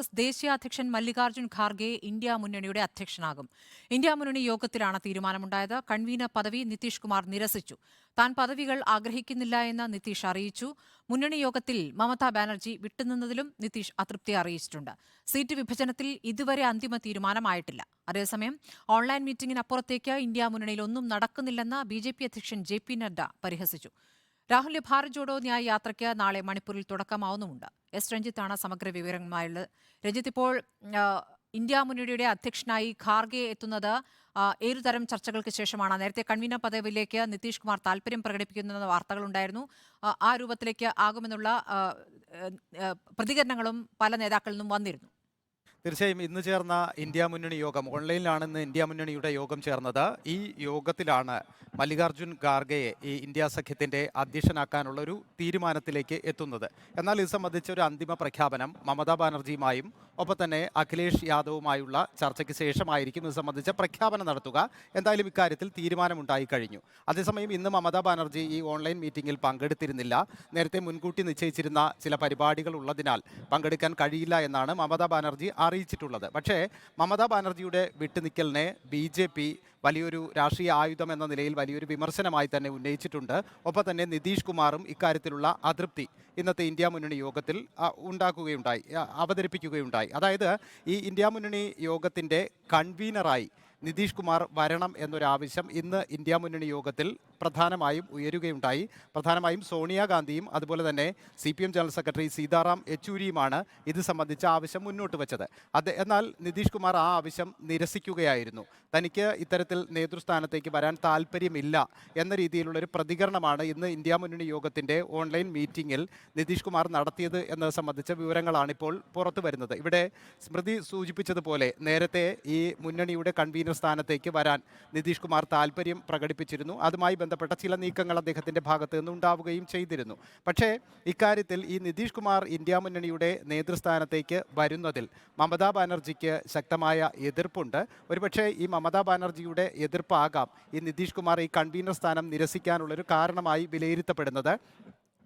കോൺഗ്രസ് ദേശീയ അധ്യക്ഷൻ മല്ലികാർജുൻ ഖാർഗെ ഇന്ത്യ മുന്നണിയുടെ അധ്യക്ഷനാകും. ഇന്ത്യ മുന്നണി യോഗത്തിലാണ് തീരുമാനമുണ്ടായത്. കൺവീനർ പദവി നിതീഷ് കുമാർ നിരസിച്ചു. താൻ പദവികൾ ആഗ്രഹിക്കുന്നില്ല എന്ന് നിതീഷ് അറിയിച്ചു. മുന്നണി യോഗത്തിൽ മമതാ ബാനർജി വിട്ടുനിന്നതിലും നിതീഷ് അതൃപ്തി അറിയിച്ചിട്ടുണ്ട്. സീറ്റ് വിഭജനത്തിൽ ഇതുവരെ അന്തിമ തീരുമാനമായിട്ടില്ല. അതേസമയം ഓൺലൈൻ മീറ്റിംഗിനപ്പുറത്തേക്ക് ഇന്ത്യ മുന്നണിയിൽ ഒന്നും നടക്കുന്നില്ലെന്ന് ബി അധ്യക്ഷൻ ജെ നഡ്ഡ പരിഹസിച്ചു. രാഹുലിന്റെ ഭാരത് ജോഡോ ന്യായ യാത്രയ്ക്ക് നാളെ മണിപ്പൂരിൽ തുടക്കമാവുന്നുമുണ്ട്. എസ് രഞ്ജിത്താണ് സമഗ്ര വിവരങ്ങളുമായുള്ളത്. രഞ്ജിത്ത് ഇപ്പോൾ ഇന്ത്യ മുന്നണിയുടെ അധ്യക്ഷനായി ഖാർഗെ എത്തുന്നത് ഏതുതരം ചർച്ചകൾക്ക് ശേഷമാണ്? നേരത്തെ കൺവീനർ പദവിയിലേക്ക് നിതീഷ് കുമാർ താല്പര്യം പ്രകടിപ്പിക്കുന്ന വാർത്തകളുണ്ടായിരുന്നു. ആ, രൂപത്തിലേക്ക് ആകുമെന്നുള്ള പ്രതികരണങ്ങളും പല നേതാക്കളിൽ നിന്നും വന്നിരുന്നു. തീർച്ചയായും ഇന്ന് ചേർന്ന ഇന്ത്യ മുന്നണി യോഗം ഓൺലൈനിലാണ് ഇന്ന് ഇന്ത്യ മുന്നണിയുടെ യോഗം ചേർന്നത്. ഈ യോഗത്തിലാണ് മല്ലികാർജുൻ ഖാർഗെയെ ഈ ഇന്ത്യ സഖ്യത്തിന്റെ അധ്യക്ഷനാക്കാനുള്ള ഒരു തീരുമാനത്തിലേക്ക് എത്തുന്നത്. എന്നാൽ ഇത് സംബന്ധിച്ച ഒരു അന്തിമ പ്രഖ്യാപനം മമതാ ബാനർജിയുമായും ഒപ്പം തന്നെ അഖിലേഷ് യാദവുമായുള്ള ചർച്ചയ്ക്ക് ശേഷമായിരിക്കും ഇത് സംബന്ധിച്ച പ്രഖ്യാപനം നടത്തുക. എന്തായാലും ഇക്കാര്യത്തിൽ തീരുമാനമുണ്ടായി കഴിഞ്ഞു. അതേസമയം ഇന്ന് മമതാ ബാനർജി ഈ ഓൺലൈൻ മീറ്റിംഗിൽ പങ്കെടുത്തിരുന്നില്ല. നേരത്തെ മുൻകൂട്ടി നിശ്ചയിച്ചിരുന്ന ചില പരിപാടികൾ ഉള്ളതിനാൽ പങ്കെടുക്കാൻ കഴിയില്ല എന്നാണ് മമതാ ബാനർജി അറിയിച്ചിട്ടുള്ളത്. പക്ഷേ മമതാ ബാനർജിയുടെ വിട്ടുനിൽക്കലിനെ ബി ജെ പി വലിയൊരു രാഷ്ട്രീയ ആയുധം എന്ന നിലയിൽ വലിയൊരു വിമർശനമായി തന്നെ ഉന്നയിച്ചിട്ടുണ്ട്. ഒപ്പം തന്നെ നിതീഷ് കുമാറും ഇക്കാര്യത്തിലുള്ള അതൃപ്തി ഇന്നത്തെ ഇന്ത്യ മുന്നണി യോഗത്തിൽ ഉണ്ടാക്കുകയുണ്ടായി അവതരിപ്പിക്കുകയുണ്ടായി. അതായത് ഈ ഇന്ത്യ മുന്നണി യോഗത്തിന്റെ കൺവീനറായി നിതീഷ് കുമാർ വരണം എന്നൊരാവശ്യം ഇന്ന് ഇന്ത്യ മുന്നണി യോഗത്തിൽ പ്രധാനമായും ഉയരുകയുണ്ടായി. പ്രധാനമായും സോണിയാഗാന്ധിയും അതുപോലെ തന്നെ C P M general secretary Sitaram യെച്ചൂരിയുമാണ് ഇത് സംബന്ധിച്ച ആവശ്യം മുന്നോട്ട് വെച്ചത്. അത് എന്നാൽ നിതീഷ് കുമാർ ആ ആവശ്യം നിരസിക്കുകയായിരുന്നു. തനിക്ക് ഇത്തരത്തിൽ നേതൃസ്ഥാനത്തേക്ക് വരാൻ താല്പര്യമില്ല എന്ന രീതിയിലുള്ള ഒരു പ്രതികരണമാണ് ഇന്ന് ഇന്ത്യ മുന്നണി യോഗത്തിന്റെ ഓൺലൈൻ മീറ്റിംഗിൽ നിതീഷ് കുമാർ നടത്തിയത് എന്നത് സംബന്ധിച്ച വിവരങ്ങളാണിപ്പോൾ പുറത്തു വരുന്നത്. ഇവിടെ സ്മൃതി സൂചിപ്പിച്ചതുപോലെ നേരത്തെ ഈ മുന്നണിയുടെ കൺവീനർ സ്ഥാനത്തേക്ക് വരാൻ നിതീഷ് കുമാർ താല്പര്യം പ്രകടിപ്പിച്ചിരുന്നു. അതുമായി ബന്ധപ്പെട്ട ചില നീക്കങ്ങൾ അദ്ദേഹത്തിന്റെ ഭാഗത്ത് നിന്ന് ഉണ്ടാവുകയും ചെയ്തിരുന്നു. പക്ഷേ ഇക്കാര്യത്തിൽ ഈ നിതീഷ് കുമാർ ഇന്ത്യ മുന്നണിയുടെ നേതൃസ്ഥാനത്തേക്ക് വരുന്നതിൽ മമതാ ബാനർജിക്ക് ശക്തമായ എതിർപ്പുണ്ട്. ഒരുപക്ഷെ ഈ മമതാ ബാനർജിയുടെ എതിർപ്പാകാം ഈ നിതീഷ് കുമാർ ഈ കൺവീനർ സ്ഥാനം നിരസിക്കാനുള്ളൊരു കാരണമായി വിലയിരുത്തപ്പെടുന്നത്.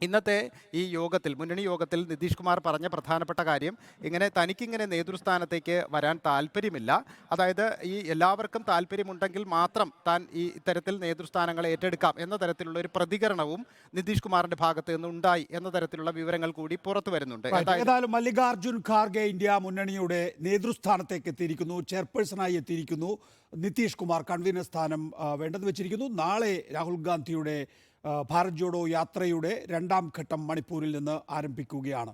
ഇന്നത്തെ ഈ യോഗത്തിൽ മുന്നണി യോഗത്തിൽ നിതീഷ് കുമാർ പറഞ്ഞ പ്രധാനപ്പെട്ട കാര്യം ഇങ്ങനെ തനിക്കിങ്ങനെ നേതൃസ്ഥാനത്തേക്ക് വരാൻ താല്പര്യമില്ല. അതായത് ഈ എല്ലാവർക്കും താല്പര്യമുണ്ടെങ്കിൽ മാത്രം താൻ ഈ ഇത്തരത്തിൽ നേതൃസ്ഥാനങ്ങൾ ഏറ്റെടുക്കാം എന്ന തരത്തിലുള്ള ഒരു പ്രതികരണവും നിതീഷ് കുമാറിന്റെ ഭാഗത്ത് നിന്ന് ഉണ്ടായി എന്ന തരത്തിലുള്ള വിവരങ്ങൾ കൂടി പുറത്തു വരുന്നുണ്ട്. ഏതായാലും മല്ലികാർജുൻ ഖാർഗെ ഇന്ത്യ മുന്നണിയുടെ നേതൃസ്ഥാനത്തേക്ക് എത്തിയിരിക്കുന്നു ചെയർപേഴ്സണായി എത്തിയിരിക്കുന്നു. നിതീഷ് കുമാർ കൺവീനർ സ്ഥാനം വേണ്ടെന്ന് വെച്ചിരിക്കുന്നു. നാളെ രാഹുൽ ഗാന്ധിയുടെ ഭാരത് ജോഡോ യാത്രയുടെ രണ്ടാം ഘട്ടം മണിപ്പൂരിൽ നിന്ന് ആരംഭിക്കുകയാണ്.